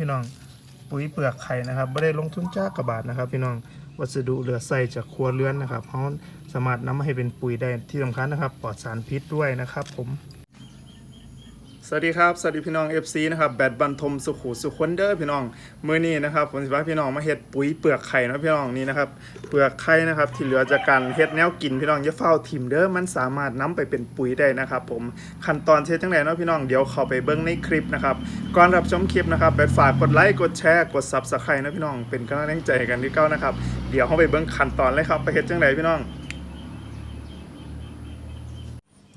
พี่น้อง ปุ๋ยเปลือกไข่นะครับไม่ได้ลงทุนจ้ากระบาดนะครับ พี่น้องวัสดุเหลือใส่จากครัวเรือนนะครับเขาสามารถนำมาให้เป็นปุ๋ยได้ที่สำคัญนะครับ ปลอดสารพิษด้วยนะครับ ผม สวัสดีครับ สวัสดีพี่น้อง FC นะครับแบดบันทมสุขุสุขคนเด้อพี่น้องมื้อนี้นะครับผมสิพาพี่น้องมาเฮ็ดปุ๋ยเปลือกไข่นะพี่น้องนี่นะครับเปลือกไข่นะครับที่เหลือจากการเฮ็ดแนวกินพี่น้องอย่าเฝ้าทิมเด้อมันสามารถนำไปเป็นปุ๋ยได้นะครับผมขั้นตอนเฮ็ดจังไดเนาะพี่น้องเดี๋ยวเข้าไปเบิ่งในคลิปนะครับก่อนรับชมคลิปนะครับแบดฝากกดไลค์กดแชร์กด Subscribe นะพี่น้องเป็นกำลังใจกันที่เก้านะครับเดี๋ยวเข้าไปเบิ่งขั้นตอนเลยครับไปเฮ็ดจังไดพี่น้อง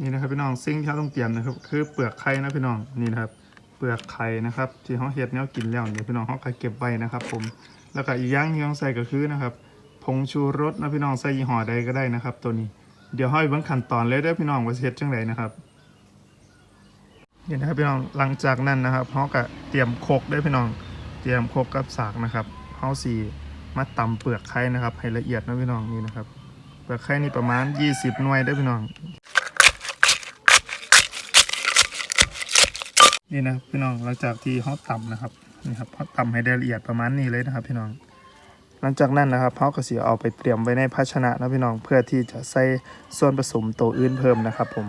นี่นะครับพี่น้องสิ่งที่เราต้องเตรียมนะครับ คือเปลือกไข่นะพี่น้องนี่นะครับ เปลือกไข่นะครับ ที่เขาเฮ็ดแนวกินแล้วเดี๋ยวพี่น้องเขาก็เก็บไว้นะครับ ผม แล้วก็อีกอย่างที่ต้องใส่ก็คือนะครับผงชูรสนะพี่น้องใส่ยี่ห้อใดก็ได้นะครับ ตัวนี้เดี๋ยวให้เบิ่งขั้นตอนเลยเด้อพี่น้องว่าเฮ็ดจังไดนะครับนี่นะครับพี่น้องหลังจากนั้นนะครับเขาก็เตรียมโคกได้พี่น้องเตรียมโคกกับสากนะครับเขาสีมาตำเปลือกไข่นะครับ ให้ละเอียดนะพี่น้องนี่นะครับเปลือกไข่นี่ประมาณ 20 หน่วยได้พี่น้อง นี่นะพี่น้องหลังจากที่เขาตำนะครับนี่ครับเขาตำให้ได้ละเอียดประมาณนี้เลยนะครับพี่น้อง หลังจากนั้นนะครับเขาก็เสียเอาไปเตรียมไว้ในภาชนะนะพี่น้องเพื่อที่จะใส่ส่วนผสมตัวอื่นเพิ่มนะครับ ผม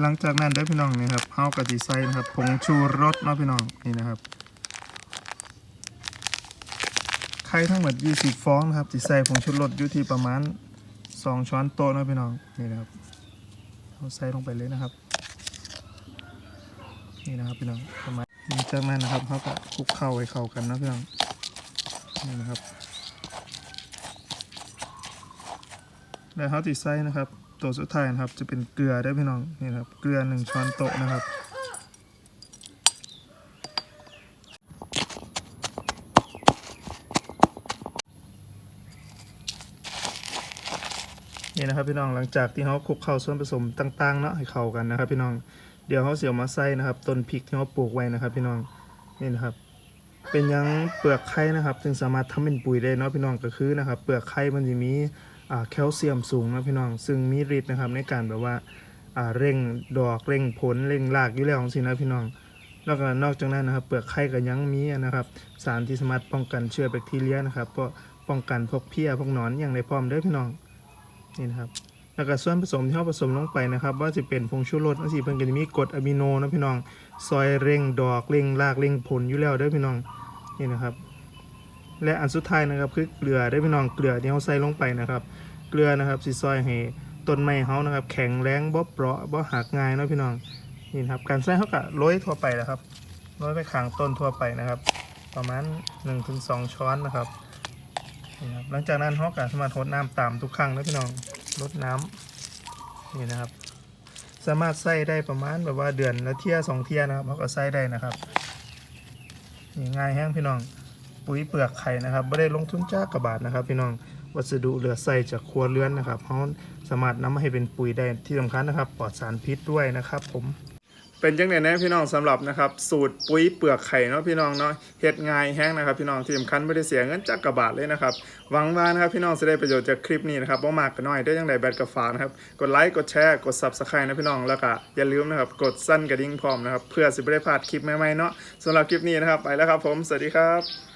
หลังจากนั้นได้พี่น้องนี่ครับเขาก็จะใส่นะครับผงชูรสนะพี่น้องนี่นะครับไข่ทั้งหมด 20 ฟองนะครับจะใส่ผงชูรสอยู่ที่ประมาณ 2 ช้อนโต๊ะนะพี่น้องนี่นะครับเราใส่ลงไปเลยนะครับ นี่นะครับพี่น้องประมาณจากนั้นนะครับเขาก็คลุกเข้าให้เข้ากันนะพี่น้องนี่นะครับแล้วเขาติดไส้นะครับ ตัวสุดท้ายนะครับ จะเป็นเกลือได้พี่น้องนี่นครับเกลือหนึ่งช้อนโต๊ะนะครับนี่นะครับพี่น้องหลังจากที่เขาคลุกเข้าส่วนผสมต่างๆเนาะให้เข้ากันนะครับ พี่น้อง เดี๋ยวเขาเสียวมาใส่นะครับ ต้นพริกที่เขาปลูกไว้นะครับ พี่น้องนี่นะครับ เป็นยังเปลือกไข่นะครับซึ่งสามารถทำเป็นปุ๋ยได้เนาะพี่น้องก็คือนะครับ เปลือกไข่มันจะมีแคลเซียมสูงนะพี่น้อง ซึ่งมีฤทธิ์นะครับในการแบบว่าอ่าเร่งดอกเร่งผลเร่งรากอยู่แล้วสินะพี่น้องแล้วก็นอกจากนั้นนะครับ เปลือกไข่ก็ยังมีนะครับ สารที่สามารถป้องกันเชื้อแบคทีเรียนะครับเพราะป้องกันพวกเพี้ยพวกหนอนอย่างในพร้อมเด้อพี่น้องนี่นะครับ แล้วก็ส่วนผสมที่เราผสมลงไปนะครับว่าจะเป็นผงชูรสนั่นสิเพิ่นก็จะมีกรดอะมิโนนะพี่น้องซอยเร่งดอกเร่งรากเร่งผลอยู่แล้วเด้อพี่น้องนี่นะครับ และอันสุดท้ายนะครับคือเกลือได้พี่น้องเกลือที่เราใส่ลงไปนะครับ เกลือนะครับสิซอยให้ต้นไม้เขานะครับ แข็งแรงบ่เปราะบ่หักง่ายนะพี่น้องนี่นะครับการใส่เขาก็โรยทั่วไปนะครับโรยไปข้างต้นทั่วไปนะครับ ประมาณ 1-2 ช้อนนะครับนี่นะครับหลังจากนั้นเขาก็สามารถรดน้ำตามทุกครั้งนะพี่น้อง ลดน้ำนี่นะครับ สามารถใส่ได้ประมาณแบบว่าเดือนละเที่ยสองเที่ยนะครับเขาก็ใส่ได้นะครับนี่ง่ายแห้งพี่น้อง ปุ๋ยเปลือกไข่นะครับไม่ได้ลงทุนจ้ากระบาดนะครับ พี่น้องวัสดุเหลือใส่จากครัวเรือนนะครับเขาสามารถนำมาให้เป็นปุ๋ยได้ที่สำคัญนะครับ ปลอดสารพิษด้วยนะครับ ผม เป็นจังไดนะพี่น้องสำหรับนะครับสูตรปุ๋ยเปลือกไข่เนาะพี่น้องเนาะเฮ็ดง่ายแห้งนะครับพี่น้องที่สำคัญไม่ได้เสียเงินจักกระบาทเลยนะครับหวังว่านะครับพี่น้องจะได้ประโยชน์จากคลิปนี้นะครับบ่มากก็น้อยได้จังไดแบดกระฝากนะครับกดไลค์กดแชร์กด Subscribe นะพี่น้องแล้วก็อย่าลืมนะครับกดสั่นกระดิ่งพร้อมนะครับเพื่อสิบ่ได้พลาดคลิปใหม่ๆเนาะสำหรับคลิปนี้นะครับไปแล้วครับผมสวัสดีครับ